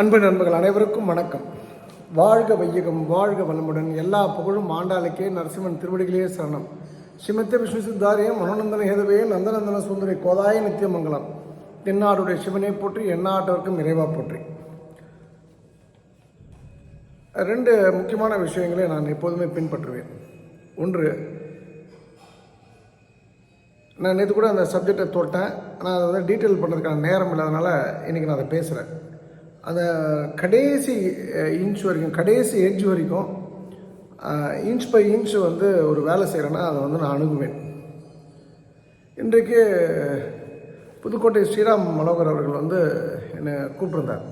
அன்பு நண்பர்கள் அனைவருக்கும் வணக்கம். வாழ்க வையகம் வாழ்க வளமுடன். எல்லா புகழும் ஆண்டாளுக்கே நரசிம்மன் திருவடிகளே சரணம். ஸ்ரீமத்த விஷ்ணு சித்தாரிய மனோநந்தன ஹேதவே நந்தநந்தன சுந்தரி கோதாய நித்தியமங்கலம். தென்னாடுடைய சிவனை போற்றி எந்நாட்டவர்க்கும் இறைவா போற்றி. ரெண்டு முக்கியமான விஷயங்களை நான் எப்போதுமே பின்பற்றுவேன். ஒன்று நான் நேற்று கூட அந்த சப்ஜெக்டை தொட்டேன். ஆனால் அதை வந்து டீட்டெயில் பண்ணுறதுக்கான நேரம் இல்லாதனால இன்றைக்கி நான் அதை பேசுகிறேன் அந்த கடைசி இன்ச் வரைக்கும் கடைசி எட்ஜ் வரைக்கும் இன்ச் பை இன்ச் வந்து ஒரு வேலை செய்கிறேன்னா அதை வந்து நான் அணுகுவேன். இன்றைக்கு புதுக்கோட்டை ஸ்ரீராம் மனோகர் அவர்கள் வந்து என்னை கூப்பிட்ருந்தார்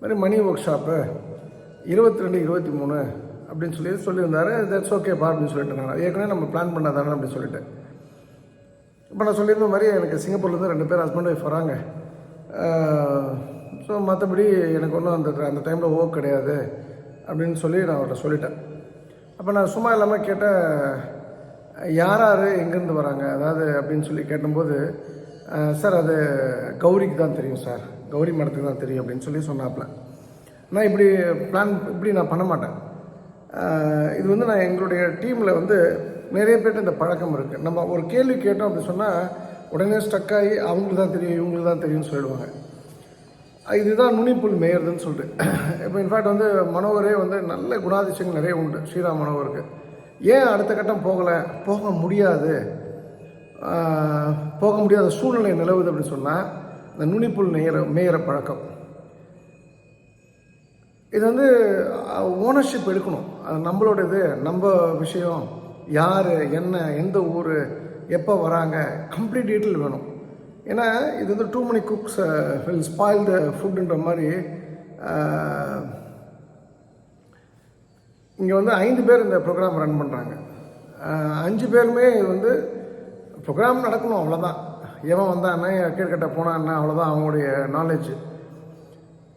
மாதிரி மணி ஒர்க் ஷாப்பு இருபத்தி ரெண்டு இருபத்தி மூணு அப்படின்னு சொல்லி சொல்லியிருந்தார். தட்ஸ் ஓகேப்பா அப்படின்னு சொல்லிட்டு நான் ஏற்கனவே நம்ம பிளான் பண்ணாதானே அப்படின்னு சொல்லிட்டு. இப்போ நான் சொல்லியிருந்த மாதிரி எனக்கு சிங்கப்பூர்லேருந்து ரெண்டு பேர் ஹஸ்பண்ட் ஒய்ஃப் வராங்க. ஸோ மற்றபடி எனக்கு ஒன்றும் அந்த அந்த டைமில் ஓ கிடையாது அப்படின்னு சொல்லி நான் அவர்கிட்ட சொல்லிட்டேன். அப்போ நான் சும்மா இல்லாமல் கேட்டேன் யார் யார் எங்கேருந்து வராங்க? அதாவது அப்படின்னு சொல்லி கேட்டபோது சார் அது கௌரிக்கு தான் தெரியும் சார். கௌரி மடத்துக்கு தான் தெரியும் அப்படின்னு சொல்லி சொன்னாப்புல நான் இப்படி பிளான் இப்படி நான் பண்ண மாட்டேன். இது வந்து நான் எங்களுடைய டீமில் வந்து நிறைய பேர்ட்ட இந்த பழக்கம் இருக்குது நம்ம ஒரு கேள்வி கேட்டோம் அப்படின்னு சொன்னால் உடனே ஸ்டக் ஆகி அவங்களுக்கு தான் தெரியும் இவங்களுக்கு தான் தெரியும்னு சொல்லிடுவாங்க. இதுதான் நுனிப்புல் மேயறதுன்னு சொல்லிட்டு. இப்போ இன்ஃபேக்ட் வந்து மனோகரே வந்து நல்ல குணாதிசயங்கள் நிறைய உண்டு ஸ்ரீராம் மனோகருக்கு. ஏன் அடுத்த கட்டம் போகலை? போக முடியாது. போக முடியாத சூழ்நிலை நிலவுது அப்படின்னு சொன்னால் இந்த நுனிப்புல் நெய்கிற மேயிற பழக்கம். இது வந்து ஓனர்ஷிப் எடுக்கணும். அது நம்மளோட இது நம்ம விஷயம். யார் என்ன எந்த ஊர் எப்போ வராங்க கம்ப்ளீட் டீட்டெயில் வேணும். ஏன்னா இது வந்து too many cooks will spoil the ஃபுட்டுன்ற மாதிரி uh, இங்கே வந்து ஐந்து பேர் இந்த ப்ரோக்ராம் ரன் பண்ணுறாங்க uh, அஞ்சு பேருமே இது வந்து ப்ரோக்ராம் நடக்கணும் அவ்வளோதான் எவன் வந்தான்னா கீழ்கட்ட போனான்னா அவ்வளோதான் அவங்களுடைய நாலேஜ்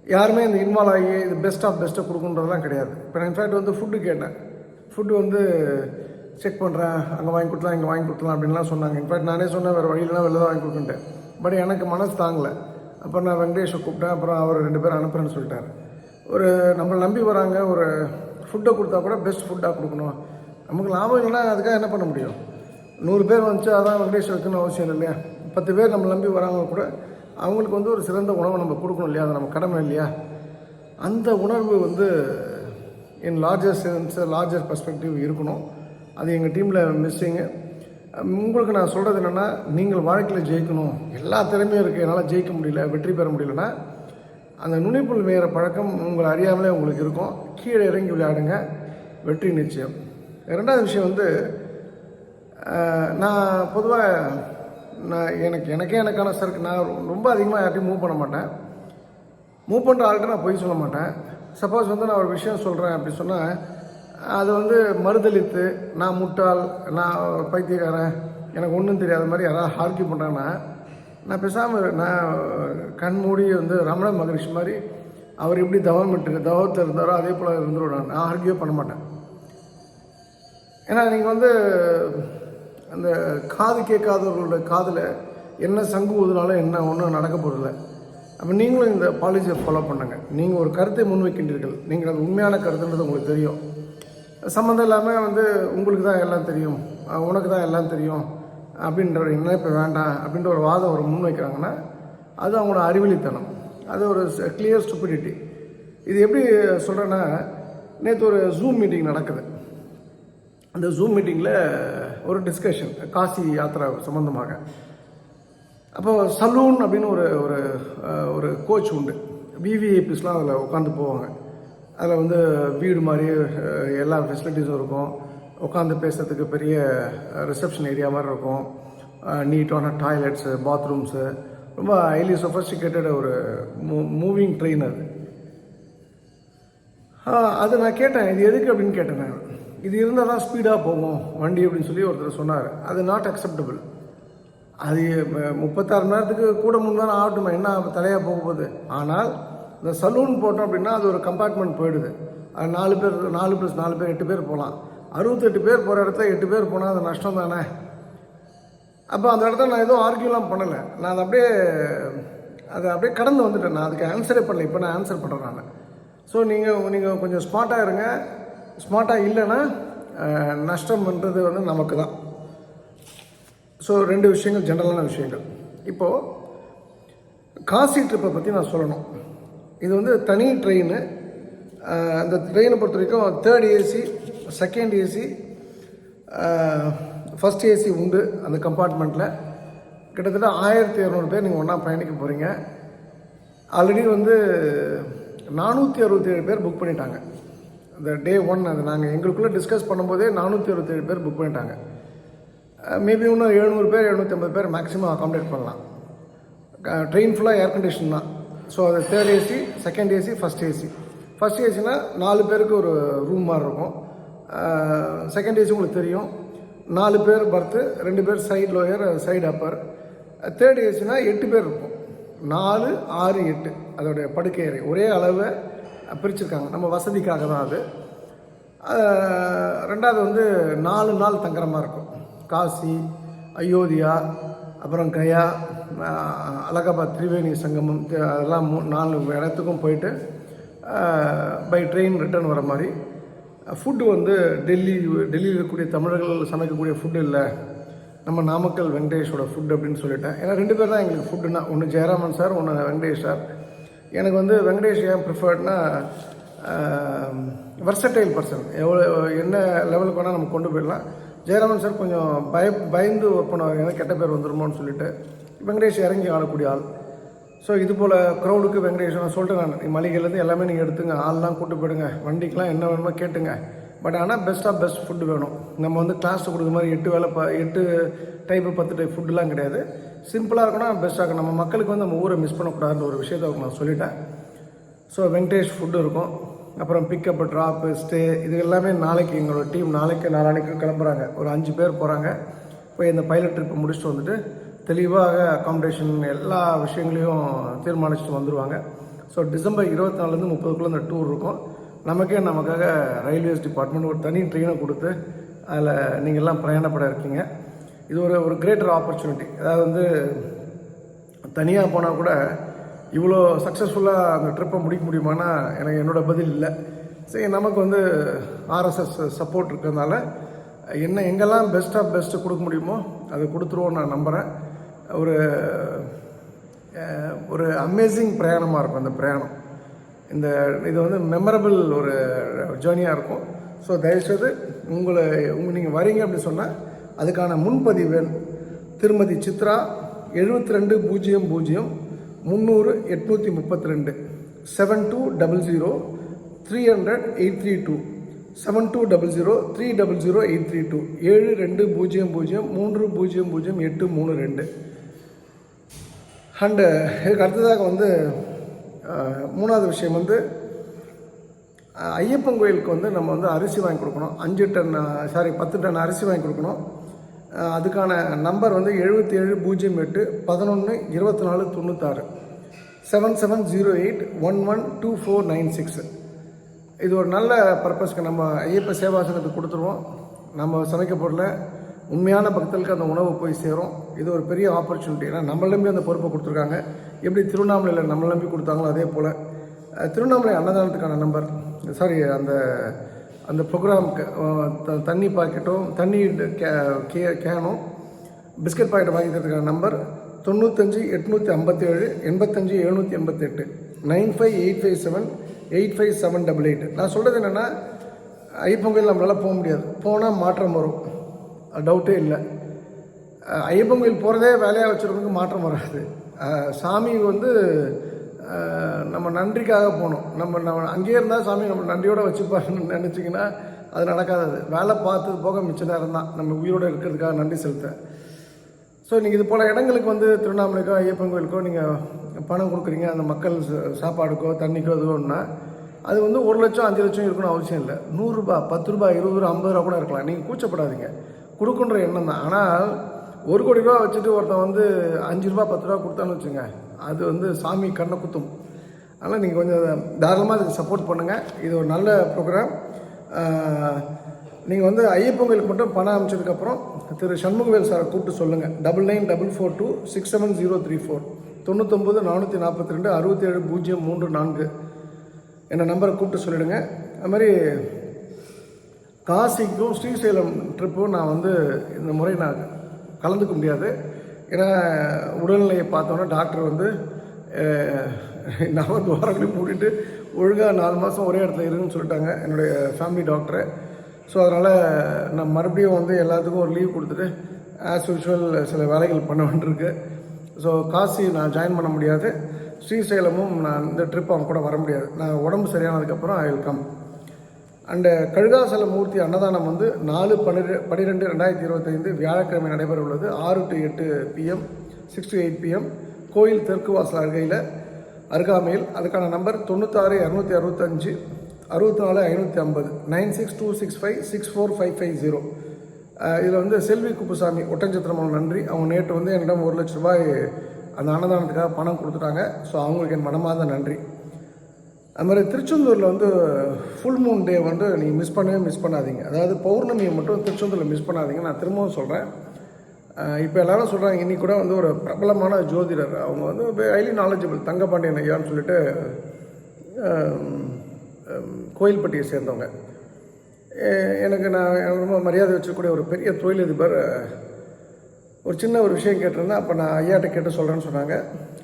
யாருமே இந்த இன்வால்வ் ஆகி இது பெஸ்ட் ஆஃப் பெஸ்ட்டை கொடுக்குன்றதுலாம் கிடையாது. இப்போ நான் இன்ஃபேக்ட் வந்து ஃபுட்டு கேட்டேன். ஃபுட்டு வந்து செக் பண்ணுறேன் அங்கே வாங்கி கொடுத்தலாம் இங்கே வாங்கி கொடுத்தலாம் அப்படின்லாம் சொன்னாங்க. இன்ஃபேக்ட் நானே சொன்னேன் வேறு வழியிலாம் வெளில தான் வாங்கி கொடுக்குன்ட்டேன். பட் எனக்கு மனசு தாங்கலை. அப்புறம் நான் வெங்கடேஷை கூப்பிட்டேன். அப்புறம் அவர் ரெண்டு பேரும் அனுப்புகிறேன்னு சொல்லிட்டார். ஒரு நம்மளை நம்பி வராங்க. ஒரு ஃபுட்டை கொடுத்தா கூட பெஸ்ட் ஃபுட்டாக கொடுக்கணும். நமக்கு லாபம் இல்லைன்னா அதுக்காக என்ன பண்ண முடியும்? நூறு பேர் வந்துச்சு அதான் வெங்கடேஷ் வைக்கணும் அவசியம் இல்லையா? பத்து பேர் நம்ம நம்பி வராங்க கூட அவங்களுக்கு வந்து ஒரு சிறந்த உணவை நம்ம கொடுக்கணும் இல்லையா? அது நம்ம கடமை இல்லையா? அந்த உணர்வு வந்து என் லார்ஜர் சென்ஸ் லார்ஜர் பர்ஸ்பெக்டிவ் இருக்கணும். அது எங்கள் டீமில் மிஸ்ஸிங்கு உங்களுக்கு நான் சொல்கிறது என்னென்னா நீங்கள் வாழ்க்கையில் ஜெயிக்கணும். எல்லா திறமையும் இருக்குது என்னால் ஜெயிக்க முடியல வெற்றி பெற முடியலன்னா அந்த நுனிப்புல் மேயிற பழக்கம் உங்களை அறியாமலே உங்களுக்கு இருக்கும். கீழே இறங்கி விளையாடுங்க. வெற்றி நிச்சயம். ரெண்டாவது விஷயம் வந்து நான் பொதுவாக நான் எனக்கு எனக்கே எனக்கான சர்க்கு நான் ரொம்ப அதிகமாக யார்ட்டையும் மூவ் பண்ண மாட்டேன். மூவ் பண்ணுற ஆள்கிட்ட நான் பொய் சொல்ல மாட்டேன். சப்போஸ் வந்து நான் ஒரு விஷயம் சொல்கிறேன் அப்படி சொன்னால் அது வந்து மறுதளித்து நான் முட்டாள் நான் பைத்தியக்காரன் எனக்கு ஒன்றும் தெரியாத மாதிரி யாராவது ஆர்கியூ பண்ணுறாங்கன்னா நான் பேசாமல் நான் கண்மூடி வந்து ரமண மகரிஷி மாதிரி அவர் எப்படி தவம் விட்டு தவத்தில் இருந்தாரோ அதே போல் இருந்துருவேன் நான். ஆர்கியூ பண்ண மாட்டேன். ஏன்னா நீங்கள் வந்து அந்த காது கேட்காதவர்களோட காதில் என்ன சங்கு ஊதுனாலும் என்ன ஒன்றும் நடக்க போகிறதில்ல அப்போ நீங்களும் இந்த பாலிசியை ஃபாலோ பண்ணுங்க. நீங்கள் ஒரு கருத்தை முன்வைக்கின்றீர்கள். நீங்கள் அது உண்மையான கருத்துன்றது உங்களுக்கு தெரியும். சம்மந்தம் இல்லாமல் வந்து உங்களுக்கு தான் எல்லாம் தெரியும். உனக்கு தான் எல்லாம் தெரியும். அப்படின்ற ஒரு இப்போ வேண்டாம் அப்படின்ற ஒரு வாதம் ஒரு முன்வைக்கிறாங்கன்னா அது அவங்களோட அறிவழித்தனம் அது ஒரு கிளியர் ஸ்டூபிடிட்டி இது எப்படி சொல்கிறேன்னா நேற்று ஒரு ஜூம் மீட்டிங் நடக்குது. அந்த ஜூம் மீட்டிங்கில் ஒரு டிஸ்கஷன் காசி யாத்திரா சம்மந்தமாக அப்போ சலூன் அப்படின்னு ஒரு ஒரு ஒரு கோச் உண்டு. விவிஐபிஸ்லாம் அதில் உட்காந்து போவாங்க. அதில் வந்து வீடு மாதிரி எல்லா ஃபெசிலிட்டிஸும் இருக்கும். உட்காந்து பேசுகிறதுக்கு பெரிய ரிசப்ஷன் ஏரியா மாதிரி இருக்கும். நீட்டான டாய்லெட்ஸு பாத்ரூம்ஸு ரொம்ப ஹைலி சொஃபஸ்டிகேட்டட் ஒரு மூ மூவிங் ட்ரெயின் அது. அது நான் கேட்டேன் இது எதுக்கு அப்படின்னு கேட்டேன் நான். இது இருந்தால் தான் ஸ்பீடாக போகும் வண்டி அப்படின்னு சொல்லி ஒருத்தர் சொன்னார். அது நாட் அக்செப்டபிள் அது முப்பத்தாறு மணி நேரத்துக்கு கூட முன்னாடி நேரம் ஆகட்டுமா? என்ன தலையாக போக போகுது? ஆனால் இந்த சலூன் போட்டோம் அப்படின்னா அது ஒரு கம்பார்ட்மெண்ட் போயிடுது. அது நாலு பேர் நாலு ப்ளஸ் நாலு பேர் எட்டு பேர் போகலாம். அறுபத்தெட்டு பேர் போகிற இடத்துல எட்டு பேர் போனால் அது நஷ்டம் தானே? அப்போ அந்த இடத்துல நான் எதுவும் ஆர்கியூலாம் பண்ணலை. நான் அதை அப்படியே அதை அப்படியே கடந்து வந்துட்டேன். நான் அதுக்கு ஆன்சரே பண்ணல. இப்போ நான் ஆன்சர் பண்ணுறேன் நான். ஸோ நீங்கள் நீங்கள் கொஞ்சம் ஸ்மார்ட்டாக இருங்க. ஸ்மார்ட்டாக இல்லைன்னா நஷ்டம்ன்றது வந்து நமக்கு தான் ஸோ ரெண்டு விஷயங்கள் ஜென்ரலான விஷயங்கள். இப்போது காசி ட்ரிப்பை பற்றி நான் சொல்லணும். இது வந்து தனி ட்ரெயின் அந்த ட்ரெயினை பொறுத்த வரைக்கும் third AC second AC first AC உண்டு அந்த கம்பார்ட்மெண்ட்டில் கிட்டத்தட்ட ஆயிரத்தி இரநூறு பேர் நீங்கள் ஒன்றா பயணிக்க போகிறீங்க ஆல்ரெடி வந்து நானூற்றி அறுபத்தேழு பேர் புக் பண்ணிட்டாங்க. இந்த டே ஒன் அது நாங்கள் எங்களுக்குள்ளே டிஸ்கஸ் பண்ணும்போதே நானூற்றி அறுபத்தேழு பேர் புக் பண்ணிட்டாங்க. மேபி இன்னும் எழுநூறு பேர் எழுநூற்றி ஐம்பது பேர் மேக்ஸிமம் அகாமடேட் பண்ணலாம். ட்ரெயின் ஃபுல்லாக ஏர் கண்டிஷன் தான். ஸோ அது third AC second AC first AC first ஏசினா நாலு பேருக்கு ஒரு ரூம் மாதிரி இருக்கும். செகண்ட் ஏசி உங்களுக்கு தெரியும். நாலு பேர் பர்த்து ரெண்டு பேர் side lower side upper third ஏசினா எட்டு பேர் இருக்கும். நாலு ஆறு எட்டு. அதோடைய படுக்கை அறை. ஒரே அளவை பிரிச்சிருக்காங்க. நம்ம வசதிக்காக தான் அது. ரெண்டாவது வந்து நாலு நாள் தங்குற மாதிரி இருக்கும். காசி அயோத்தியா அப்புறம் கயா அலகாபாத் திரிவேணி சங்கமம் அதெல்லாம் மூ நாலு இடத்துக்கும் போயிட்டு பை ட்ரெயின் ரிட்டர்ன் வர மாதிரி. ஃபுட்டு வந்து டெல்லி டெல்லியில் இருக்கக்கூடிய தமிழர்கள் சமைக்கக்கூடிய ஃபுட்டு இல்லை. நம்ம நாமக்கல் வெங்கடேஷோட ஃபுட் அப்படின்னு சொல்லிட்டேன். ஏன்னா ரெண்டு பேர் தான் எங்களுக்கு ஃபுட்டுனா ஒன்று ஜெயராமன் சார் ஒன்று வெங்கடேஷ் சார். எனக்கு வந்து வெங்கடேஷ் ஏன் ப்ரிஃபர்ட்னா வர்சட்டைல் பர்சன் எவ்வளோ என்ன லெவலுக்கு வேணால் நம்ம கொண்டு போயிடலாம். ஜெயராமன் சார் கொஞ்சம் பய பயந்து ஒர்க் பண்ணுவாங்க ஏன்னா கெட்ட பேர் வந்துருமோன்னு சொல்லிட்டு. வெங்கடேஷ் இறங்கி ஆளக்கூடிய ஆள். ஸோ இது போல் க்ரௌடுக்கு வெங்கடேஷ் நான். சொல்லிட்டேன் நான் மளிகையிலேருந்து எல்லாமே நீங்கள் எடுத்துங்க. ஆள்லாம் கூட்டு போயிடுங்க. வண்டிக்கெலாம் என்ன வேணுமோ கேட்டுங்க. பட் ஆனால் பெஸ்ட் ஆஃப் பெஸ்ட் ஃபுட்டு வேணும். நம்ம வந்து கிளாஸ் கொடுக்குற மாதிரி எட்டு வேலை ப எட்டு டைப்பு பத்து டைப் ஃபுட்டுலாம் கிடையாது. சிம்பிளாக இருக்கணும் பெஸ்ட்டாக இருக்கும் நம்ம மக்களுக்கு வந்து நம்ம ஊரை மிஸ் பண்ணக்கூடாதுன்ற ஒரு விஷயத்தை நான் சொல்லிட்டேன். ஸோ வெங்கடேஷ் ஃபுட்டு இருக்கும். அப்புறம் பிக்கப் ட்ராப்பு ஸ்டே இது எல்லாமே நாளைக்கு எங்களோட டீம் நாளைக்கு நாளானைக்கு கிளம்புறாங்க. ஒரு அஞ்சு பேர் போகிறாங்க போய் இந்த பைலட் ட்ரிப்பை முடிச்சுட்டு வந்துட்டு தெளிவாக அக்காமடேஷன் எல்லா விஷயங்களையும் தீர்மானிச்சுட்டு வந்துடுவாங்க ஸோ டிசம்பர் இருபத்தி நாலுலேருந்து முப்பதுக்குள்ளே அந்த டூர் இருக்கும். நமக்கே நமக்காக ரயில்வேஸ் டிபார்ட்மெண்ட் ஒரு தனி ட்ரெயினை கொடுத்து அதில் நீங்கள் எல்லாம் பிரயாணப்பட இருக்கீங்க. இது ஒரு ஒரு கிரேட்டர் ஆப்பர்ச்சுனிட்டி அதாவது வந்து தனியாக போனால் கூட இவ்வளோ சக்ஸஸ்ஃபுல்லாக அந்த ட்ரிப்பை முடிக்க முடியுமானா எனக்கு என்னோட பதில் இல்லை. சரி நமக்கு வந்து ஆர்எஸ்எஸ் சப்போர்ட் இருக்கிறதுனால என்ன எங்கெல்லாம் பெஸ்ட் ஆஃப் பெஸ்ட்டு கொடுக்க முடியுமோ அதை கொடுத்துருவோம் நான் நம்புகிறேன் ஒரு ஒரு அமேசிங் பிரயாணமாக இருக்கும் அந்த பிரயாணம். இந்த இது வந்து மெமரபிள் ஒரு ஜேர்னியாக இருக்கும். ஸோ தயவுசெய்து உங்களை உங்க நீங்கள் வரீங்க அப்படின்னு சொன்னால் அதுக்கான முன்பதிவு திருமதி சித்ரா எழுபத்தி ரெண்டு பூஜ்ஜியம் பூஜ்ஜியம் முந்நூறு எட்நூற்றி முப்பத்தி ரெண்டு seven two double zero three hundred eight three two seven two double zero three double zero eight three two ஏழு ரெண்டு பூஜ்ஜியம் பூஜ்ஜியம் மூன்று பூஜ்ஜியம் பூஜ்ஜியம் எட்டு மூணு ரெண்டு. அண்டு இதுக்கு அடுத்ததாக வந்து மூணாவது விஷயம் வந்து ஐயப்பன் கோயிலுக்கு வந்து நம்ம வந்து அரிசி வாங்கி கொடுக்கணும். அஞ்சு டன் சாரி பத்து டன் அரிசி வாங்கி கொடுக்கணும். அதுக்கான நம்பர் வந்து எழுபத்தி ஏழு பூஜ்ஜியம் எட்டு பதினொன்று இருபத்தி நாலு தொண்ணூத்தாறு. Seven seven zero eight one one two four nine six இது ஒரு நல்ல பர்பஸ்க்கு நம்ம ஐயப்ப சேவாசனத்துக்கு கொடுத்துருவோம். நம்ம சமைக்க பொருளை உண்மையான பக்தர்களுக்கு அந்த உணவு போய் சேரும். இது ஒரு பெரிய ஆப்பர்ச்சுனிட்டி ஏன்னா நம்மள நம்பி அந்த பொறுப்பை கொடுத்துருக்காங்க. எப்படி திருவண்ணாமலையில் நம்மள நம்பி கொடுத்தாங்களோ அதே போல். திருவண்ணாமலை அன்னதானத்துக்கான நம்பர் சாரி அந்த அந்த ப்ரோக்ராமுக்கு தண்ணி பாக்கெட்டும் தண்ணி கே கே கேனும் பிஸ்கட் பாக்கெட் வாங்கி தரதுக்கான நம்பர் தொண்ணூத்தஞ்சு எட்நூற்றி ஐம்பத்தேழு எண்பத்தஞ்சு எழுநூற்றி எண்பத்தெட்டு nine five eight five seven eight five seven double eight. நான் சொல்கிறது என்னென்னா ஐப்பொங்கல் நம்மளால் போக முடியாது. போனால் மாற்றம் வரும். டவுட்டே இல்லை. ஐயப்பன் கோயில் போகிறதே வேலையாக வச்சுருக்கவங்க மாற்றம் வராது. சாமி வந்து நம்ம நன்றிக்காக போகணும். நம்ம நம்ம அங்கேயே இருந்தால் சாமி நம்ம நன்றியோடு வச்சுப்பாருன்னு நினச்சிங்கன்னா அது நடக்காதது. வேலை பார்த்தது போக மிச்ச நேரம் தான். நம்ம உயிரோடு இருக்கிறதுக்காக நன்றி செலுத்த. ஸோ நீங்கள் இது போல் இடங்களுக்கு வந்து திருவண்ணாமலைக்கோ ஐயப்பன் கோயிலுக்கோ நீங்கள் பணம் கொடுக்குறீங்க. அந்த மக்கள் சாப்பாடுக்கோ தண்ணிக்கோ எதுவும்னா அது வந்து ஒரு லட்சம் அஞ்சு லட்சம் இருக்கணும் அவசியம் இல்லை. நூறுரூபா பத்து ரூபாய் இருபது ரூபா ஐம்பது ரூபா கூட இருக்கலாம். நீங்கள் கூச்சப்படாதீங்க. கொடுக்குன்ற எண்ணம் தான். ஆனால் ஒரு கோடி ரூபா வச்சுட்டு ஒருத்தன் வந்து அஞ்சு ரூபா பத்து ரூபா கொடுத்தான்னு வச்சுங்க அது வந்து சாமி கண்ணை குத்தும். அதனால் நீங்கள் கொஞ்சம் தாராளமாக அதுக்கு சப்போர்ட் பண்ணுங்கள் இது ஒரு நல்ல ப்ரோக்ராம் நீங்கள் வந்து ஐயப்பன் கோயிலுக்கு மட்டும் பணம் அனுப்பிச்சதுக்கப்புறம் திரு சண்முகவேல் சாரை கூப்பிட்டு சொல்லுங்கள் double nine double four two six seven zero three four தொண்ணூத்தொம்பது நானூற்றி நாற்பத்தி ரெண்டு அறுபத்தேழு பூஜ்ஜியம் மூன்று நான்கு. என்ன நம்பரை கூப்பிட்டு சொல்லிவிடுங்க அது மாதிரி காசிக்கும் ஸ்ரீசைலம் ட்ரிப்பும் நான் வந்து இந்த முறை நான் கலந்துக்க முடியாது. ஏன்னா உடல்நிலையை பார்த்தோன்னா டாக்டர் வந்து நாற்பது வாரங்களையும் மூடிட்டு ஒழுங்காக நாலு மாதம் ஒரே இடத்துல இருன்னு சொல்லிட்டாங்க என்னுடைய ஃபேமிலி டாக்டரை ஸோ அதனால் நான் மறுபடியும் வந்து எல்லாத்துக்கும் ஒரு லீவ் கொடுத்துட்டு ஆஸ் யூஷுவல் சில வேலைகள் பண்ண வேண்டியிருக்கு. ஸோ காசி நான் ஜாயின் பண்ண முடியாது. ஸ்ரீசைலமும் நான் இந்த ட்ரிப் அவங்க கூட வர முடியாது. நான் உடம்பு சரியானதுக்கப்புறம் I will come and Kazhugasala Murthy அன்னதானம் வந்து நாலு பன்னிரெண்டு பன்னிரெண்டு ரெண்டாயிரத்தி இருபத்தைந்து வியாழக்கிழமை நடைபெற உள்ளது ஆறு டு எட்டு PM six to eight PM கோயில் தெற்கு வாசல் அருகையில் அருகாமையில். அதுக்கான நம்பர் தொண்ணூத்தாறு இரநூத்தி அறுபத்தஞ்சு அறுபத்தி நாலு ஐநூற்றி ஐம்பது nine six two six five six four five five zero இதில் வந்து செல்வி குப்புசாமி ஒட்டஞ்சத்திரமல் நன்றி. அவங்க நேற்று வந்து என்னிடம் ஒரு லட்ச ரூபாய் அந்த அன்னதானத்துக்காக பணம் கொடுத்துட்டாங்க. ஸோ அவங்களுக்கு என் மனமார்ந்த நன்றி. அது மாதிரி திருச்செந்தூரில் வந்து ஃபுல் மூன் டே வந்து நீங்கள் மிஸ் பண்ணவே மிஸ் பண்ணாதீங்க. அதாவது பௌர்ணமியை மட்டும் திருச்செந்தூரில் மிஸ் பண்ணாதீங்க. நான் திரும்பவும் சொல்கிறேன் இப்போ எல்லாரும் சொல்கிறாங்க இன்றைக்கி கூட வந்து ஒரு பிரபலமான ஜோதிடர். அவங்க வந்து ஹைலி நாலேஜபிள் தங்கபாண்டியன் ஐயான்னு சொல்லிட்டு கோயில்பட்டியை சேர்ந்தவங்க. எனக்கு நான் ரொம்ப மரியாதை வச்சக்கூடிய ஒரு பெரிய தொழிலதிபர் ஒரு சின்ன ஒரு விஷயம் கேட்டிருந்தேன் அப்போ நான் ஐயாட்ட கேட்டு சொல்கிறேன்னு சொன்னாங்க.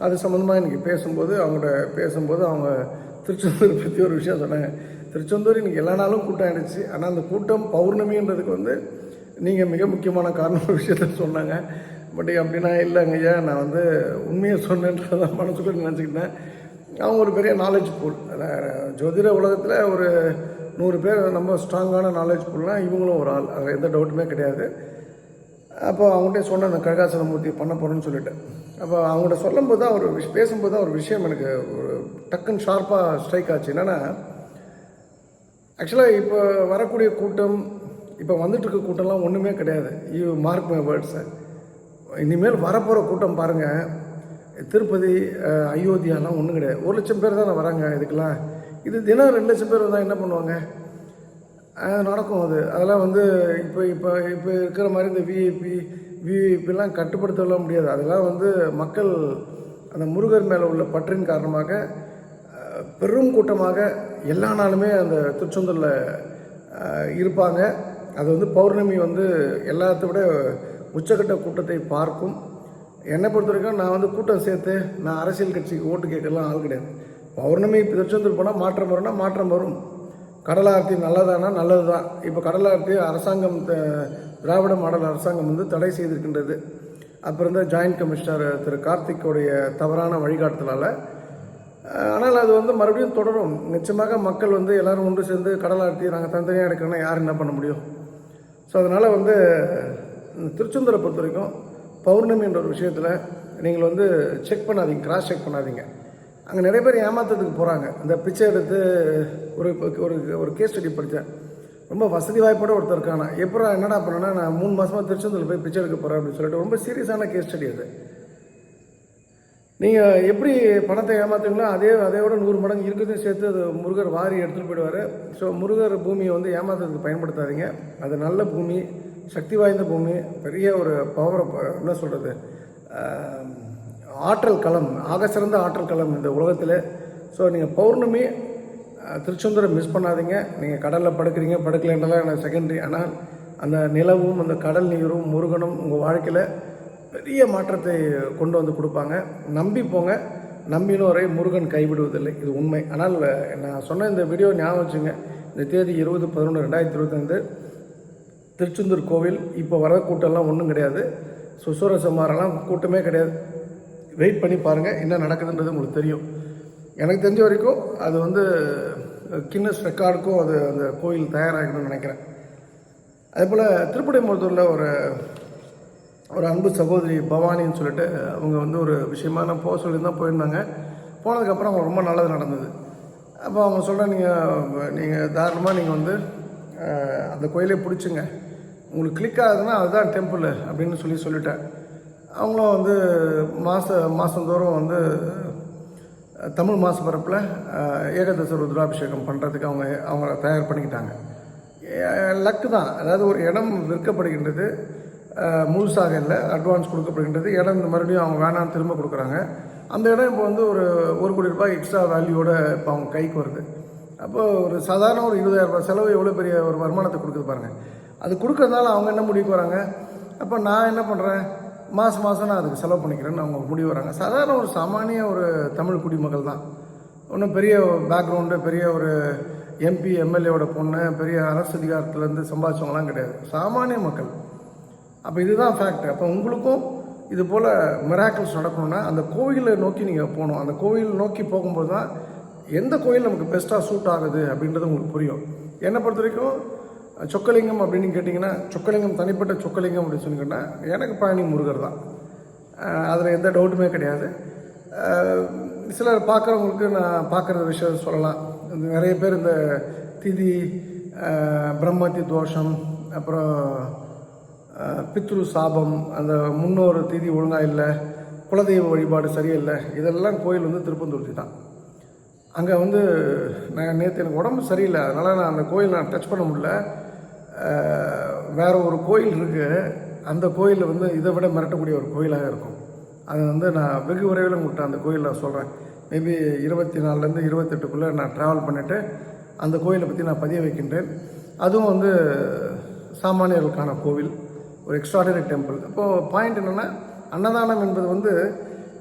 அது சம்மந்தமாக இன்றைக்கி பேசும்போது அவங்கள்ட்ட பேசும்போது அவங்க திருச்செந்தூர் பற்றி ஒரு விஷயம் சொன்னாங்க. திருச்செந்தூர் இன்றைக்கி எல்லா நாளும் கூட்டம் ஆகிடுச்சு ஆனால் அந்த கூட்டம் பௌர்ணமின்றதுக்கு வந்து நீங்கள் மிக முக்கியமான காரணம் விஷயத்த சொன்னாங்க. பட் அப்படின்னா இல்லைங்க ஐயா நான் வந்து உண்மையை சொன்னேன்றத மனசுக்குள்ள நினச்சிக்கிட்டேன். அவங்க ஒரு பெரிய நாலேஜ் பூல் ஜோதிட உலகத்தில் ஒரு நூறு பேர் ரொம்ப ஸ்ட்ராங்கான நாலேஜ் பூல்னால் இவங்களும் ஒரு ஆள். அதில் எந்த டவுட்டுமே கிடையாது. அப்போ அவங்கள்ட்ட சொன்னேன் அந்த பண்ண போகிறேன்னு சொல்லிட்டு. அப்போ அவங்கள்ட்ட சொல்லும்போது தான் ஒரு விஷ் பேசும்போது தான் ஒரு விஷயம் எனக்கு ஒரு டக்குன்னு ஷார்ப்பாக ஸ்ட்ரைக் ஆச்சு. என்னென்னா ஆக்சுவலாக இப்போ வரக்கூடிய கூட்டம் இப்போ வந்துட்டுருக்க கூட்டம்லாம் ஒன்றுமே கிடையாது. யூ மார்க் மை வேர்ட்ஸை இனிமேல் வரப்போகிற கூட்டம் பாருங்கள் திருப்பதி அயோத்தியாலாம் ஒன்றும் கிடையாது. ஒரு லட்சம் பேர் தானே வராங்க இதுக்கெல்லாம். இது தினம் ரெண்டு லட்சம் பேர் வந்தால் என்ன பண்ணுவாங்க? அது நடக்கும் அது. அதெல்லாம் வந்து இப்போ இப்போ இப்போ இருக்கிற மாதிரி இந்த விஐபி விஐபிலாம் கட்டுப்படுத்தலாம் முடியாது. அதெல்லாம் வந்து மக்கள் அந்த முருகர் மேலே உள்ள பற்றின் காரணமாக பெரும் கூட்டமாக எல்லா நாளுமே அந்த திருச்செந்தூரில் இருப்பாங்க. அது வந்து பௌர்ணமி வந்து எல்லாத்த விட உச்சக்கட்ட கூட்டத்தை பார்க்கும். என்னை பொறுத்த வரைக்கும் நான் வந்து கூட்டம் சேர்த்து நான் அரசியல் கட்சிக்கு ஓட்டு கேட்கலாம் ஆள் கிடையாது. பௌர்ணமி திருச்செந்தூர் போனால் மாற்றம் வரும்னா மாற்றம் வரும். கடலார்த்தி நல்லதானா? நல்லது தான் இப்போ கடலார்த்தி அரசாங்கம் திராவிட மாடல் அரசாங்கம் வந்து தடை செய்திருக்கின்றது. அப்புறம் இருந்த ஜாயின்ட் கமிஷனர் திரு கார்த்திக்கோடைய தவறான வழிகாட்டுதலால் ஆனால் அது வந்து மறுபடியும் தொடரும். நிச்சயமாக மக்கள் வந்து எல்லாரும் ஒன்று சேர்ந்து கடலார்த்தி நாங்கள் தனித்தனியாக எடுக்கணும்னா யார் என்ன பண்ண முடியும்? ஸோ அதனால் வந்து திருச்செந்தூரை பொறுத்த வரைக்கும் பௌர்ணமின்ற ஒரு விஷயத்தில் நீங்கள் வந்து செக் பண்ணாதீங்க கிராஸ் செக் பண்ணாதீங்க. அங்கே நிறைய பேர் ஏமாத்துறதுக்கு போகிறாங்க இந்த பிச்சை எடுத்து ஒரு ஒரு ஒரு கேஸ் ஸ்டடி படித்தேன். ரொம்ப வசதி வாய்ப்போட ஒருத்தர் இருக்கானா? எப்போ என்னடா பண்ணேன்னா நான் மூணு மாதமாக திருச்செந்தூர் போய் பிச்சை எடுக்க போகிறேன் அப்படின்னு சொல்லிட்டு ரொம்ப சீரியஸான கேஸ் ஸ்டடி அது. நீங்கள் எப்படி பணத்தை ஏமாத்துங்களோ அதே அதையோட நூறு மடங்கு இருக்கிறதையும் சேர்த்து அது முருகர் வாரி எடுத்துகிட்டு போயிடுவார். ஸோ முருகர் பூமியை வந்து ஏமாத்துறதுக்கு பயன்படுத்தாதீங்க. அது நல்ல பூமி சக்தி வாய்ந்த பூமி பெரிய ஒரு பவர் என்ன சொல்கிறது ஆற்றல் களம் ஆக சிறந்த ஆற்றல் களம் இந்த உலகத்தில். ஸோ நீங்கள் பௌர்ணமி திருச்செந்தூரம் மிஸ் பண்ணாதீங்க. நீங்கள் கடலில் படுக்கிறீங்க படுக்கலைன்றலாம் எனக்கு செகண்டரி ஆனால் அந்த நிலவும் அந்த கடல் நீரும் முருகனும் உங்கள் வாழ்க்கையில் பெரிய மாற்றத்தை கொண்டு வந்து கொடுப்பாங்க. நம்பி போங்க. நம்பினோரை முருகன் கைவிடுவதில்லை. இது உண்மை. ஆனால் நான் சொன்ன இந்த வீடியோ ஞாபகம் வச்சுங்க. இந்த தேதி இருபது பதினொன்று ரெண்டாயிரத்தி இருபத்தைந்து திருச்செந்தூர் கோவில். இப்போ வர கூட்டம்லாம் ஒன்றும் கிடையாது. சுசூர கூட்டமே கிடையாது. வெயிட் பண்ணி பாருங்கள் என்ன நடக்குதுன்றது உங்களுக்கு தெரியும். எனக்கு தெரிஞ்ச வரைக்கும் அது வந்து கின்னஸ் ரெக்கார்டுக்கும் அது அந்த கோயில் தயாராகணும்னு நினைக்கிறேன். அதே போல் திருப்படைமுத்தூரில் ஒரு ஒரு அன்பு சகோதரி பவானின்னு சொல்லிட்டு அவங்க வந்து ஒரு விஷயமா நான் போக சொல்லி தான் போயிருந்தாங்க. போனதுக்கப்புறம் அவங்க ரொம்ப நல்லது நடந்தது. அப்போ அவங்க சொல்கிற நீங்கள் நீங்கள் தாராளமாக நீங்கள் வந்து அந்த கோயிலே பிடிச்சிங்க. உங்களுக்கு கிளிக் ஆகுதுன்னா அதுதான் டெம்பிள் அப்படின்னு சொல்லி சொல்லிட்டேன். அவங்களும் வந்து மாத மாதந்தோறும் வந்து தமிழ் மாத பரப்பில் ஏகதச ருத்ராபிஷேகம் பண்ணுறதுக்கு அவங்க அவங்க தயார் பண்ணிக்கிட்டாங்க. லக்கு தான். அதாவது ஒரு இடம் விற்கப்படுகின்றது. முழுசாக இல்லை அட்வான்ஸ் கொடுக்கப்படுகின்றது. இடம் இந்த மறுபடியும் அவங்க வேணாம்னு திரும்ப கொடுக்குறாங்க. அந்த இடம் இப்போ வந்து ஒரு ஒரு கோடி ரூபாய் எக்ஸ்ட்ரா வேல்யூவோட இப்போ அவங்க கைக்கு வருது. அப்போது ஒரு சாதாரண ஒரு இருபதாயிரம் ரூபாய் செலவு எவ்வளோ பெரிய ஒரு வருமானத்தை கொடுக்குது பாருங்கள் அது கொடுக்கறதுனால அவங்க என்ன முடிவுக்கு வராங்க? அப்போ நான் என்ன பண்ணுறேன் மாதம் மாதம் நான் அதுக்கு செலவு பண்ணிக்கிறேன்னு அவங்க முடிவு வராங்க. சாதாரண ஒரு சாமானிய ஒரு தமிழ் குடிமக்கள் தான். ஒன்றும் பெரிய பேக்ரவுண்டு பெரிய ஒரு எம்பி எம்எல்ஏவோட பொண்ணு பெரிய அரசு அதிகாரத்துலேருந்து சம்பாதிச்சவங்களாம் கிடையாது. சாமானிய மக்கள். அப்போ இதுதான் ஃபேக்ட் அப்போ உங்களுக்கும் இது போல் மிராக்கிள்ஸ் நடக்கணும்னா அந்த கோவிலை நோக்கி நீங்கள் போகணும். அந்த கோவில் நோக்கி போகும்போது தான் எந்த கோயில் நமக்கு பெஸ்ட்டாக சூட் ஆகுது அப்படின்றது உங்களுக்கு புரியும். என்னை பொறுத்த வரைக்கும் சொக்கலிங்கம் அப்படின்னு கேட்டிங்கன்னா சொக்கலிங்கம் தனிப்பட்ட சொக்கலிங்கம் அப்படின்னு சொன்னீங்கன்னா எனக்கு பழனி முருகர் தான். அதில் எந்த டவுட்டுமே கிடையாது. சிலர் பார்க்குறவங்களுக்கு நான் பார்க்குற விஷயம் சொல்லலாம். இந்த நிறைய பேர் இந்த திதி பிரம்மத்தி தோஷம் அப்புறம் பித்ரு சாபம் அந்த முன்னோர் தீதி ஒழுங்காக இல்லை குலதெய்வ வழிபாடு சரியில்லை இதெல்லாம் கோயில் வந்து திருப்பந்தூர்த்தி தான். அங்கே வந்து நான் நேற்று எனக்கு உடம்பு சரியில்லை அதனால் நான் அந்த கோயில் நான் டச் பண்ண முடியல. வேறு ஒரு கோயில் இருக்குது அந்த கோயில் வந்து இதை விட மிரட்டக்கூடிய ஒரு கோயிலாக இருக்கும். அது வந்து நான் வெகு விரைவில் உங்கள்கிட்ட அந்த கோயிலில் சொல்கிறேன் மேபி இருபத்தி நாலுலேருந்து இருபத்தெட்டுக்குள்ளே நான் ட்ராவல் பண்ணிவிட்டு அந்த கோயிலை பற்றி நான் பதிய வைக்கின்றேன். அதுவும் வந்து சாமானியர்களுக்கான கோவில். ஒரு எக்ஸ்ட்ராடினரி டெம்பிள் இப்போது பாயிண்ட் என்னென்னா அன்னதானம் என்பது வந்து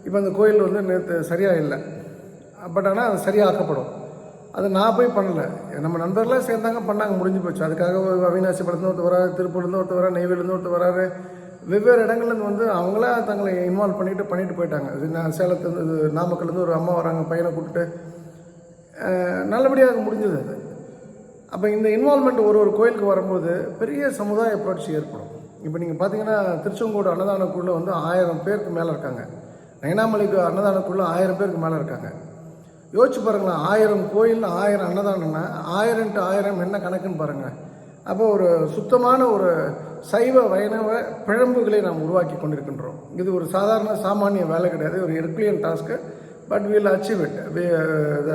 இப்போ அந்த கோயில் வந்து நேற்று சரியாக இல்லை பட் ஆனால் அது சரியாக்கப்படும். அது நான் போய் பண்ணலை. நம்ம நண்பர்களாக சேர்ந்தாங்க பண்ணாங்க முடிஞ்சு போச்சு. அதுக்காக ஒரு அவினாசி படத்துல ஒருத்தர் வராரு திருப்பூர்லேருந்து ஒருத்தர் வராரு நெய்வேலிருந்து ஒருத்தர் வராரு. வெவ்வேறு இடங்கள்லேருந்து வந்து அவங்களா தங்களை இன்வால்வ் பண்ணிட்டு பண்ணிட்டு போயிட்டாங்க. இது நான் சேலத்துலேருந்து நாமக்கல்லேருந்து ஒரு அம்மா வராங்க பையனை கூப்பிட்டு. நல்லபடியாக முடிஞ்சது அது. அப்போ இந்த இன்வால்மெண்ட் ஒரு ஒரு கோயிலுக்கு வரும்போது பெரிய சமுதாய புரட்சி ஏற்படும். இப்போ நீங்கள் பார்த்தீங்கன்னா திருச்செங்கோடு அன்னதானக்குள்ளே வந்து ஆயிரம் பேருக்கு மேலே இருக்காங்க. நயனாமலைக்கு அன்னதானக்குள்ளே ஆயிரம் பேருக்கு மேலே இருக்காங்க. யோசிச்சு பாருங்களேன் ஆயிரம் கோயில் ஆயிரம் அன்னதானம்னா ஆயிரம் டு ஆயிரம் என்ன கணக்குன்னு பாருங்கள் அப்போ ஒரு சுத்தமான ஒரு சைவ வைணவ பிழம்புகளை நாம் உருவாக்கி கொண்டிருக்கின்றோம். இது ஒரு சாதாரண சாமானிய வேலை கிடையாது. ஒரு herculean task but will achieve it the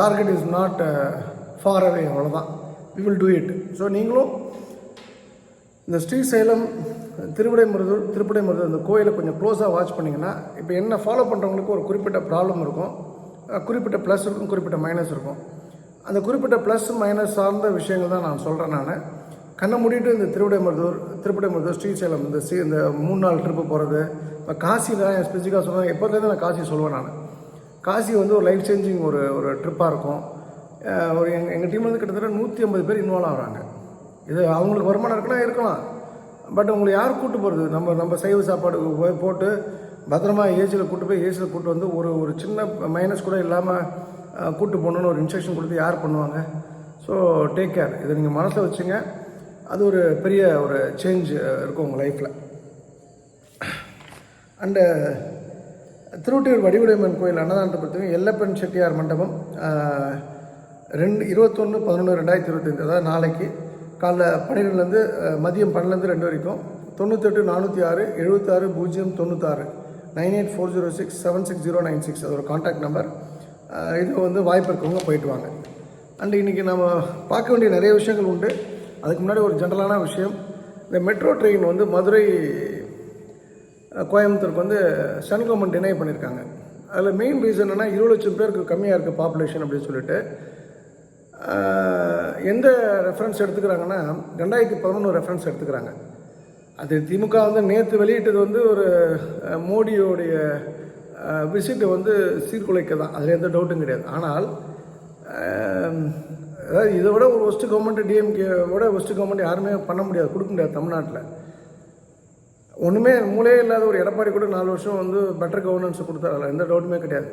target is not far away அவ்வளோதான் we will do it so நீங்களும் இந்த ஸ்ரீசைலம் திருவிடைமருதூர் திருப்படைமருதூர் அந்த கோயிலை கொஞ்சம் க்ளோஸாக வாட்ச் பண்ணிங்கன்னா இப்போ என்ன ஃபாலோ பண்ணுறவங்களுக்கு ஒரு குறிப்பிட்ட ப்ராப்ளம் இருக்கும். குறிப்பிட்ட ப்ளஸ் இருக்கும் குறிப்பிட்ட மைனஸ் இருக்கும். அந்த குறிப்பிட்ட ப்ளஸ் மைனஸ் சார்ந்த விஷயங்கள் தான் நான் சொல்கிறேன் நான். கண்ணை மூடிட்டு இந்த திருவிடைமருதூர் திருப்படைமருதூர் ஸ்ரீசைலம் இந்த ஸ்ரீ இந்த மூணு நாள் ட்ரிப்பு போகிறது இப்போ காசி தான் ஸ்பெசிஃபிக்காக சொல்லுவேன் எப்போதுலேருந்து நான் காசி சொல்லுவேன் நான். காசி வந்து ஒரு லைஃப் சேஞ்சிங் ஒரு ஒரு ட்ரிப்பாக இருக்கும். ஒரு எங்கள் எங்கள் டீம்லேருந்து கிட்டத்தட்ட நூற்றி ஐம்பது பேர் இன்வால்வ் ஆகிறாங்க. இது அவங்களுக்கு வருமானம் இருக்குன்னா இருக்கலாம். பட் உங்களை யார் கூட்டு போகிறது நம்ம நம்ம சைவ சாப்பாடு போய் போட்டு பத்திரமா ஏசியில் கூட்டு போய் ஏசியில் கூட்டு வந்து ஒரு ஒரு சின்ன மைனஸ் கூட இல்லாமல் கூட்டு போகணுன்னு ஒரு இன்ஸ்ட்ரக்ஷன் கொடுத்து யார் பண்ணுவாங்க? ஸோ டேக் கேர் இதை நீங்கள் மனசில் வச்சுங்க. அது ஒரு பெரிய ஒரு சேஞ்ச் இருக்கும் உங்கள் லைஃப்பில் அண்டு திருவொட்டியூர் வடிவுடையம்மன் கோயில் அன்னதானத்தை பற்றி எல்லப்பன் செட்டியார் மண்டபம் ரெண்டு இருபத்தொன்று பதினொன்று ரெண்டாயிரத்தி இருபத்தஞ்சு அதாவது நாளைக்கு காலைல பன்னிரெண்டுலேருந்து மதியம் பன்னெண்டுலேருந்து ரெண்டு வரைக்கும். தொண்ணூத்தெட்டு நானூற்றி ஆறு எழுபத்தாறு பூஜ்ஜியம் தொண்ணூத்தாறு. Nine eight four zero six seven six zero nine six அதோட காண்டாக்ட் நம்பர் இது வந்து வாய்ப்பு இருக்கவங்க போயிட்டு வாங்க. அண்ட் இன்றைக்கி நம்ம பார்க்க வேண்டிய நிறைய விஷயங்கள் உண்டு. அதுக்கு முன்னாடி ஒரு ஜென்ரலான விஷயம். இந்த மெட்ரோ ட்ரெயின் வந்து மதுரை கோயம்புத்தூருக்கு வந்து சென்ட்ரல் கவர்மெண்ட் டினை பண்ணியிருக்காங்க. அதில் மெயின் ரீசன் என்னன்னா இருபது லட்சம் பேருக்கு கம்மியாக இருக்குது பாப்புலேஷன் அப்படின்னு சொல்லிட்டு. எந்த ரெஃபரன்ஸ் எடுத்துக்கிறாங்கன்னா ரெண்டாயிரத்தி பதினொன்று ரெஃபரன்ஸ் எடுத்துக்கிறாங்க. அது திமுக வந்து நேற்று வெளியிட்டது வந்து ஒரு மோடியோடைய விசிட்டை வந்து சீர்குலைக்க தான் அதில் எந்த டவுட்டும் கிடையாது. ஆனால் அதாவது இதை விட ஒரு ஒஸ்ட் கவர்மெண்ட் டிஎம்கே விட ஒஸ்ட் கவர்மெண்ட் யாருமே பண்ண முடியாது. கொடுக்க முடியாது தமிழ்நாட்டில். ஒன்றுமே மூலையே இல்லாத ஒரு எடப்பாடி கூட நாலு வருஷம் வந்து பெட்டர் கவர்னன்ஸ் கொடுத்தாரில்ல எந்த டவுட்டுமே கிடையாது.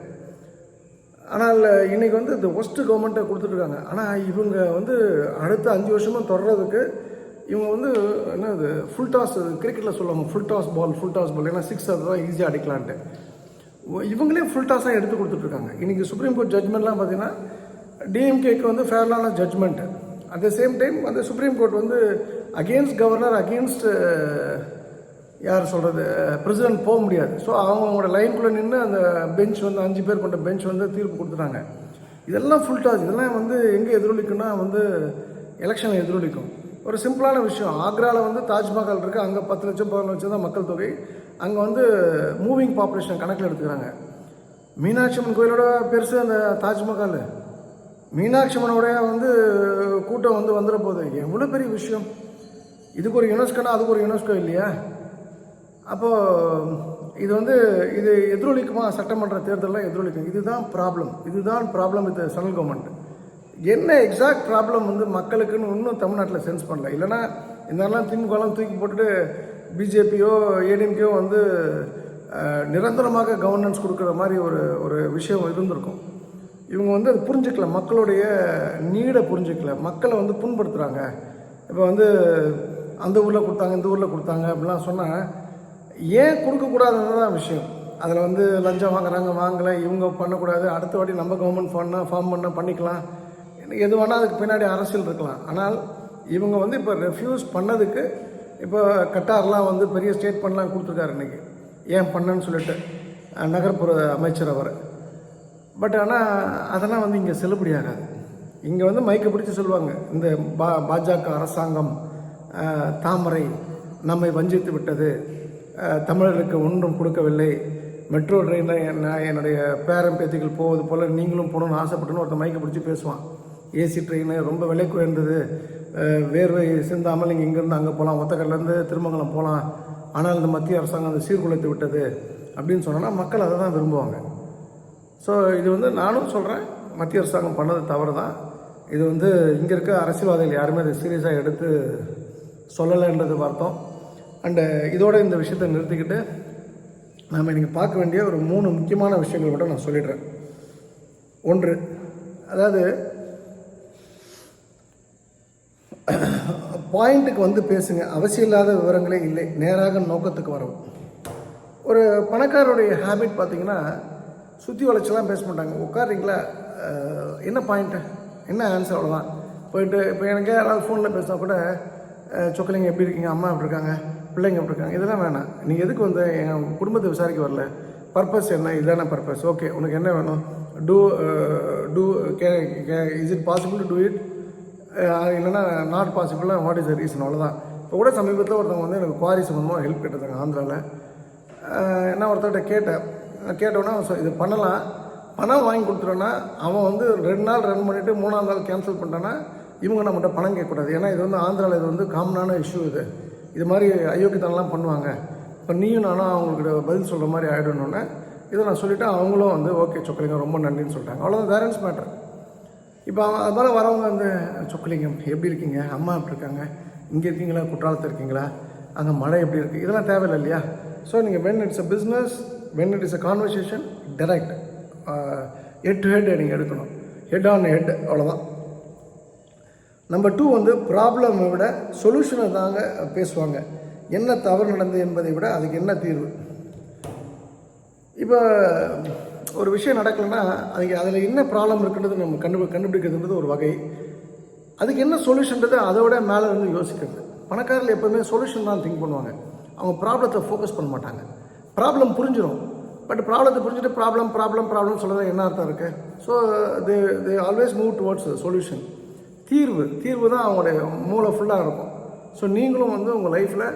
ஆனால் இன்றைக்கி வந்து இந்த ஒஸ்ட்டு கவர்மெண்ட்டை கொடுத்துட்ருக்காங்க. ஆனால் இவங்க வந்து அடுத்த அஞ்சு வருஷமாக தொடர்றதுக்கு இவங்க வந்து என்னது ஃபுல் டாஸ் கிரிக்கெட்டில் சொல்லுவாங்க. Full toss ball full toss ball ஏன்னா சிக்ஸ் அதுதான் ஈஸியாக அடிக்கலான்ட்டு. இவங்களே ஃபுல் டாஸாக எடுத்து கொடுத்துட்ருக்காங்க. இன்றைக்கி சுப்ரீம் கோர்ட் ஜட்மெண்ட்லாம் பார்த்தீங்கன்னா டிஎம்கேக்கு வந்து ஃபேர்லான judgement at the same time அந்த சுப்ரீம் கோர்ட் வந்து அகெயின்ஸ்ட் கவர்னர் அகெயின்ஸ்ட் யார் சொல்கிறது பிரசிடென்ட் போக முடியாது. ஸோ அவங்களோட லைனுக்குள்ளே நின்று அந்த பெஞ்ச் வந்து அஞ்சு பேர் கொண்ட பெஞ்ச் வந்து தீர்ப்பு கொடுத்துட்டாங்க. இதெல்லாம் ஃபுல் டாஸ் இதெல்லாம் வந்து எங்கே எதிரொலிக்குன்னா வந்து எலெக்ஷனை எதிரொலிக்கும். ஒரு சிம்பிளான விஷயம். ஆக்ராவில் வந்து தாஜ்மஹால் இருக்குது அங்கே பத்து லட்சம் பதினொன்று லட்சம் தான் மக்கள் தொகை. அங்கே வந்து மூவிங் பாப்புலேஷன் கணக்கில் எடுத்துக்கிறாங்க. மீனாட்சி அம்மன் கோயிலோட பெருசு அந்த தாஜ்மஹால். மீனாட்சி அம்மனோடைய வந்து கூட்டம் வந்து வந்துட போகுது. எவ்வளோ பெரிய விஷயம். இதுக்கு ஒரு யுனெஸ்கோனா அதுக்கு ஒரு யுனெஸ்கோ இல்லையா? அப்போது இது வந்து இது எதிரொலிக்குமா? சட்டமன்ற தேர்தலில் எதிரொலிக்கும். இதுதான் ப்ராப்ளம் இதுதான் ப்ராப்ளம் வித் சென்ட்ரல் கவர்மெண்ட் என்ன எக்ஸாக்ட் ப்ராப்ளம் வந்து மக்களுக்குன்னு இன்னும் தமிழ்நாட்டில் சென்ஸ் பண்ணல. இல்லைன்னா இருந்தாலும் திமுகலாம் தூக்கி போட்டுட்டு பிஜேபியோ ஏடிஎம்கேயோ வந்து நிரந்தரமாக கவர்னன்ஸ் கொடுக்குற மாதிரி ஒரு ஒரு விஷயம் இருந்திருக்கும். இவங்க வந்து அது புரிஞ்சுக்கல. மக்களுடைய நீடை புரிஞ்சுக்கல. மக்களை வந்து புண்படுத்துகிறாங்க இப்போ வந்து அந்த ஊரில் கொடுத்தாங்க இந்த ஊரில் கொடுத்தாங்க அப்படிலாம் சொன்னால் ஏன் கொடுக்கக்கூடாதுன்றது தான் விஷயம். அதில் வந்து லஞ்சம் வாங்குறாங்க வாங்கலை இவங்க பண்ணக்கூடாது அடுத்த வாட்டி நம்ம கவர்மெண்ட் பண்ணால் ஃபார்ம் பண்ணால் பண்ணிக்கலாம். எது வேணால் அதுக்கு பின்னாடி அரசியல் இருக்கலாம். ஆனால் இவங்க வந்து இப்போ ரெஃப்யூஸ் பண்ணதுக்கு இப்போ கட்டார்லாம் வந்து பெரிய ஸ்டேட்மெண்ட்லாம் கொடுத்துருக்காரு இன்றைக்கி ஏன் பண்ணேன்னு சொல்லிட்டு நகர்ப்புற அமைச்சர் அவர். பட் ஆனால் அதெல்லாம் வந்து இங்கே செல்லுபடியாகாது இங்கே வந்து மைக்கை பிடிச்சி சொல்லுவாங்க. இந்த பா பாஜக அரசாங்கம் தாமரை நம்மை வஞ்சித்து விட்டது. தமிழர்களுக்கு ஒன்றும் கொடுக்கவில்லை. மெட்ரோ ட்ரெயினில் என்ன என்னுடைய பேரன் பேத்திகள் போவது போல் நீங்களும் போகணும்னு ஆசைப்பட்டுன்னு ஒருத்தன் மயக்க பிடிச்சி பேசுவான். ஏசி ட்ரெயின் ரொம்ப விலை குறைந்தது வேர்வை சிந்தாமல் நீங்கள் இங்கேருந்து அங்கே போகலாம் ஒத்தக்கல்லேருந்து திருமங்கலம் போகலாம் ஆனால் இந்த மத்திய அரசாங்கம் அந்த சீர்குலைத்து விட்டது அப்படின்னு சொன்னோன்னா மக்கள் அதை தான் விரும்புவாங்க. ஸோ இது வந்து நானும் சொல்கிறேன் மத்திய அரசாங்கம் பண்ணது தவறு தான் இது வந்து இங்கே இருக்க அரசியல்வாதிகள் யாருமே அதை சீரியஸாக எடுத்து சொல்லலைன்றது பார்த்தோம் அண்டு இதோட இந்த விஷயத்தை நிறுத்திக்கிட்டு நாம் இன்றைக்கி பார்க்க வேண்டிய ஒரு மூணு முக்கியமான விஷயங்கள் மட்டும் நான் சொல்லிடுறேன். ஒன்று அதாவது பாயிண்ட்டுக்கு வந்து பேசுங்க. அவசியம் இல்லாத விவரங்களே இல்லை. நேராக நோக்கத்துக்கு வரவும். ஒரு பணக்காரருடைய ஹேபிட் பார்த்தீங்கன்னா சுற்றி வளைச்செல்லாம் பேச மாட்டாங்க. உட்காருறீங்களா? என்ன பாயிண்ட்டு? என்ன ஆன்சர் அவ்வளோதான் போயிட்டு இப்போ எனக்கு யாராவது ஃபோனில் பேசினா கூட சொக்கலிங்க எப்படி இருக்கீங்க? அம்மா எப்படி இருக்காங்க? பிள்ளைங்க எப்படி இருக்காங்க. இதெல்லாம் வேணாம். நீங்கள் எதுக்கு வந்து என் குடும்பத்தை விசாரிக்க வரல? பர்பஸ் என்ன? இதான பர்பஸ் ஓகே உனக்கு என்ன வேணும்? Two two K is it possible to do it இல்லைன்னா நாட் பாசிபிளாக வாட் இஸ் த ரீசன் அவ்வளோதான் இப்போ கூட சமீபத்தில் ஒருத்தவங்க வந்து எனக்கு குவாரி சம்மந்தமாக ஹெல்ப் கேட்டிருந்தாங்க ஆந்திராவில் நான் uh, ஒருத்தர்கிட்ட கேட்டேன். கேட்டோன்னா இது பண்ணலாம். பணம் வாங்கி கொடுத்துட்டோன்னா அவன் வந்து ரெண்டு நாள் ரன் பண்ணிவிட்டு மூணாவது நாள் கேன்சல் பண்ணிட்டான்னா இவங்க நம்மகிட்ட பணம் கேட்கக்கூடாது. ஏன்னா இது வந்து ஆந்திராவில் இது வந்து காமனான இஷ்யூ இது. இது மாதிரி அயோக்கியத்தனெலாம் பண்ணுவாங்க. இப்போ நீயும் நானும் அவங்களுக்கு பதில் சொல்கிற மாதிரி ஆகிடணுன்னே இதை நான் சொல்லிவிட்டேன் அவங்களும் வந்து ஓகே சொக்கலிங்க ரொம்ப நன்றின்னு சொல்லிட்டாங்க. அவ்வளோதான் பேரண்ட்ஸ் மேட்ரு இப்போ அவன் அது மாதிரி வரவங்க வந்து சொக்கலிங்கம் எப்படி இருக்கீங்க? அம்மா எப்படி இருக்காங்க? இங்கே இருக்கீங்களா? குற்றாலத்தில் இருக்கீங்களா? அங்கே மழை எப்படி இருக்குது இதெல்லாம் தேவையில்லை இல்லையா? ஸோ நீங்கள் when it's a business when it is a conversation direct head to head நீங்கள் எடுக்கணும். ஹெட் ஆன் ஹெட் அவ்வளோதான் நம்பர் டூ வந்து ப்ராப்ளமை விட சொல்யூஷனை தாங்க பேசுவாங்க. என்ன தவறு நடந்தது என்பதை விட அதுக்கு என்ன தீர்வு? இப்போ ஒரு விஷயம் நடக்கலைன்னா அதுக்கு அதில் என்ன ப்ராப்ளம் இருக்குன்றது நம்ம கண்டு கண்டுபிடிக்கிறதுன்றது ஒரு வகை. அதுக்கு என்ன சொல்யூஷன்றது அதை விட மேலே இருந்து யோசிக்கிறது. பணக்காரர்கள் எப்போவுமே சொல்யூஷன் தான் திங்க் பண்ணுவாங்க. அவங்க ப்ராப்ளத்தை ஃபோக்கஸ் பண்ண மாட்டாங்க. ப்ராப்ளம் புரிஞ்சிடும் பட் ப்ராப்ளத்தை புரிஞ்சுட்டு ப்ராப்ளம் ப்ராப்ளம் ப்ராப்ளம் சொல்கிறது என்ன அர்த்தம் இருக்குது so they they always move towards solution தீர்வு தீர்வு தான் அவங்களுடைய மூளை ஃபுல்லாக இருக்கும். ஸோ நீங்களும் வந்து உங்கள் லைஃப்பில்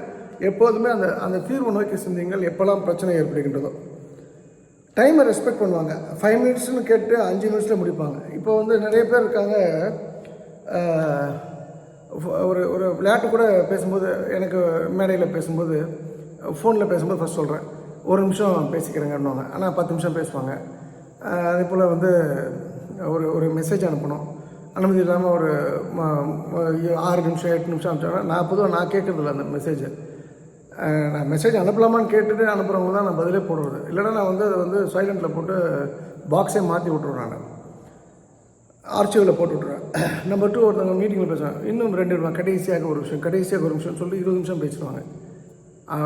எப்போதுமே அந்த அந்த தீர்வு நோக்கி சிந்திங்கள் எப்போல்லாம் பிரச்சனை ஏற்படுகின்றதோ. டைமை ரெஸ்பெக்ட் பண்ணுவாங்க. ஃபைவ் மினிட்ஸ்னு கேட்டு அஞ்சு நிமிஷத்தில் முடிப்பாங்க. இப்போ வந்து நிறைய பேர் இருக்காங்க ஒரு ஒரு விளையாட்டு கூட பேசும்போது எனக்கு மேடையில் பேசும்போது ஃபோனில் பேசும்போது ஃபஸ்ட் சொல்கிறேன் ஒரு நிமிஷம் பேசிக்கிறேங்கன்னுவாங்க. ஆனால் பத்து நிமிஷம் பேசுவாங்க. அதே போல் வந்து ஒரு ஒரு மெசேஜ் அனுப்பணும். அனுமதி இல்லாமல் ஒரு ஆறு நிமிஷம் எட்டு நிமிஷம் அனுப்பிச்சோன்னா நான் பொதுவாக நான் கேட்குறதில்ல அந்த மெசேஜை நான் மெசேஜ் அனுப்பலாமான்னு கேட்டுட்டு அனுப்புகிறவங்க தான் நான் பதிலே போடுறது. இல்லைன்னா நான் வந்து அதை வந்து சைலண்ட்டில் போட்டு பாக்ஸே மாற்றி விட்ருவேன் நான். ஆர்ச்சிவில் போட்டு விட்ருவேன் நம்பர் டூ ஒருத்தவங்க மீட்டிங்கில் பேசுவேன் இன்னும் ரெண்டு நிமிஷம் கடைசியாக ஒரு விஷயம் கடைசியாக ஒரு நிமிஷம் சொல்லி இருபது நிமிஷம் பேசுவாங்க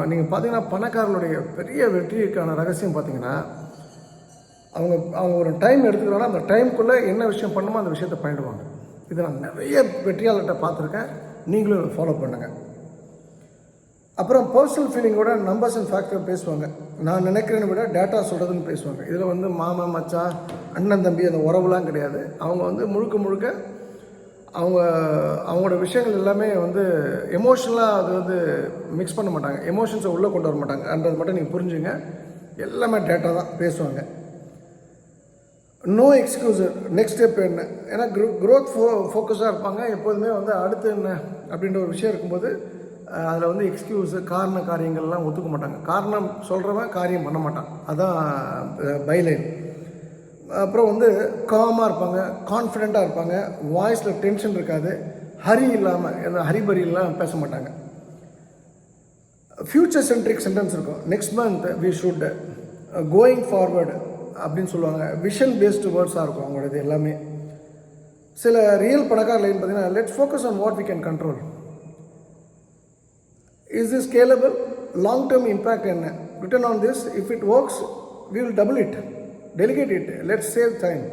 நீங்கள் பார்த்தீங்கன்னா பணக்காரர்களுடைய பெரிய வெற்றிக்கான ரகசியம் பார்த்தீங்கன்னா அவங்க அவங்க ஒரு டைம் எடுத்துக்கிறாங்க அந்த டைமுக்குள்ளே என்ன விஷயம் பண்ணுமோ அந்த விஷயத்தை பண்ணிடுவாங்க இதை நான் நிறைய வெற்றியாளர்கிட்ட பார்த்துருக்கேன். நீங்களும் ஃபாலோ பண்ணுங்கள் அப்புறம் பர்சனல் ஃபீலிங்கோட நம்பர்ஸ் அண்ட் ஃபேக்டர் பேசுவாங்க. நான் நினைக்கிறேன்னு விட டேட்டா சொல்கிறதுன்னு பேசுவாங்க. இதில் வந்து மாமா மச்சா அண்ணன் தம்பி அந்த உறவுலாம் கிடையாது. அவங்க வந்து முழுக்க முழுக்க அவங்க அவங்களோட விஷயங்கள் எல்லாமே வந்து எமோஷனலாக அது வந்து மிக்ஸ் பண்ண மாட்டாங்க. எமோஷன்ஸை உள்ளே கொண்டு வர மாட்டாங்கன்றது மட்டும் நீங்கள் புரிஞ்சுங்க. எல்லாமே டேட்டா தான் பேசுவாங்க. நோ எக்ஸ்கியூஸ் நெக்ஸ்ட் ஸ்டெப் என்ன? ஏன்னா க்ரோ க்ரோத் ஃபோ ஃபோக்கஸாக இருப்பாங்க. எப்போதுமே வந்து அடுத்து என்ன அப்படின்ற ஒரு விஷயம் இருக்கும்போது அதில் வந்து எக்ஸ்கியூஸு காரண காரியங்கள்லாம் ஒத்துக்க மாட்டாங்க. காரணம் சொல்கிறவன் காரியம் பண்ண மாட்டான். அதான் பைலைன் அப்புறம் வந்து காமாக இருப்பாங்க கான்ஃபிடெண்ட்டாக இருப்பாங்க. வாய்ஸில் டென்ஷன் இருக்காது. ஹரி இல்லாமல் எல்லாம் ஹரிபரிலாம் பேச மாட்டாங்க. ஃப்யூச்சர் சென்ட்ரிக் சென்டென்ஸ் இருக்கும் next month we should going forward அப்படின்னு சொல்லுவாங்க. விஷன் பேஸ்டு வேர்ட்ஸாக இருக்கும் அவங்களோடது எல்லாமே. சில ரியல் பணக்கார லைன் பார்த்தீங்கன்னா let's focus on what we can control is this scalable long term impact என்ன? Return on this if it works we will double it delegate it let's save time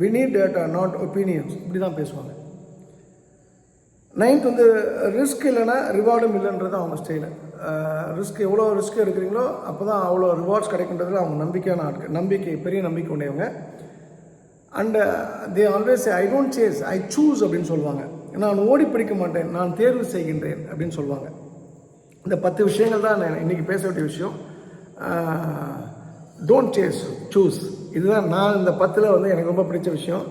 we need data not opinions இப்படி தான் பேசுவாங்க. Ninth வந்து risk இல்லைன்னா ரிவார்டும் இல்லைன்றது அவங்க style risk எவ்வளோ risk எடுக்கிறீங்களோ அப்போ தான் அவ்வளோ ரிவார்ட்ஸ் கிடைக்குன்றதுல அவங்க நம்பிக்கையான ஆட்கள். நம்பிக்கை பெரிய நம்பிக்கை உடையவங்க. And they always I don't chase I choose அப்படின்னு சொல்லுவாங்க. நான் ஓடி பிடிக்க மாட்டேன் நான் தேர்வு செய்கின்றேன் அப்படின்னு சொல்லுவாங்க. இந்த பத்து விஷயங்கள் தான் நான் இன்றைக்கி பேச வேண்டிய விஷயம். டோன்ட் சேஸ் சூஸ் இதுதான் நான் இந்த பத்தில் வந்து எனக்கு ரொம்ப பிடிச்ச விஷயம்.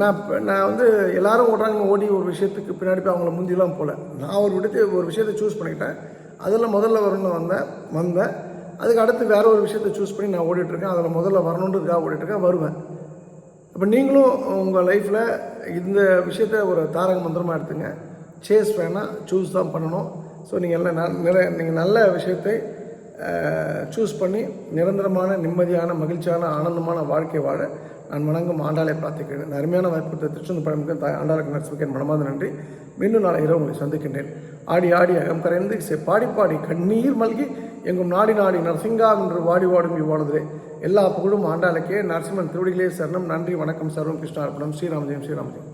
நான் நான் வந்து எல்லாரும் ஓடுறாங்க ஓடி ஒரு விஷயத்துக்கு பின்னாடி போய் அவங்கள முந்திலாம் போகல நான் ஒரு விடத்தை ஒரு விஷயத்தை சூஸ் பண்ணிக்கிட்டேன். அதில் முதல்ல வரணும்னு வந்தேன் வந்தேன். அதுக்கு அடுத்து வேற ஒரு விஷயத்தை சூஸ் பண்ணி நான் ஓடிட்டுருக்கேன் அதில் முதல்ல வரணுன்றதுக்காக ஓடிட்டுருக்கேன் வருவேன். அப்போ நீங்களும் உங்கள் லைஃப்பில் இந்த விஷயத்த ஒரு தாரக மந்திரமாக எடுத்துங்க. சேஸ் வேணால் சூஸ் தான் பண்ணணும். ஸோ நீங்கள் எல்லாம் நிறைய நீங்கள் நல்ல விஷயத்தை சூஸ் பண்ணி நிரந்தரமான நிம்மதியான மகிழ்ச்சியான ஆனந்தமான வாழ்க்கை வாழ நான் வணங்கும் ஆண்டாளை பிரார்த்திக்கிறேன் இந்த அருமையான வாய்ப்பு திருச்செந்தூர் பழமுக்கு தாய் ஆண்டாளுக்கு நரசிமிக்கன் மனமாத நன்றி. மீண்டும் நாளை இரவு உங்களை சந்திக்கின்றேன். ஆடி ஆடி அகம் கரைந்து இசை பாடி பாடி கண்ணீர் மல்கி எங்கும் நாடி நாடி நரசிங்கா என்று வாடி வாடும் இவ்வாடுதே எல்லா புகழும் ஆண்டாளுக்கே. நரசிம்மன் திருவடிகளே சரணம். நன்றி வணக்கம். சர்வம் கிருஷ்ணார்ப்பணம் ஸ்ரீராமஜெயம் ஸ்ரீராமஜெயம்.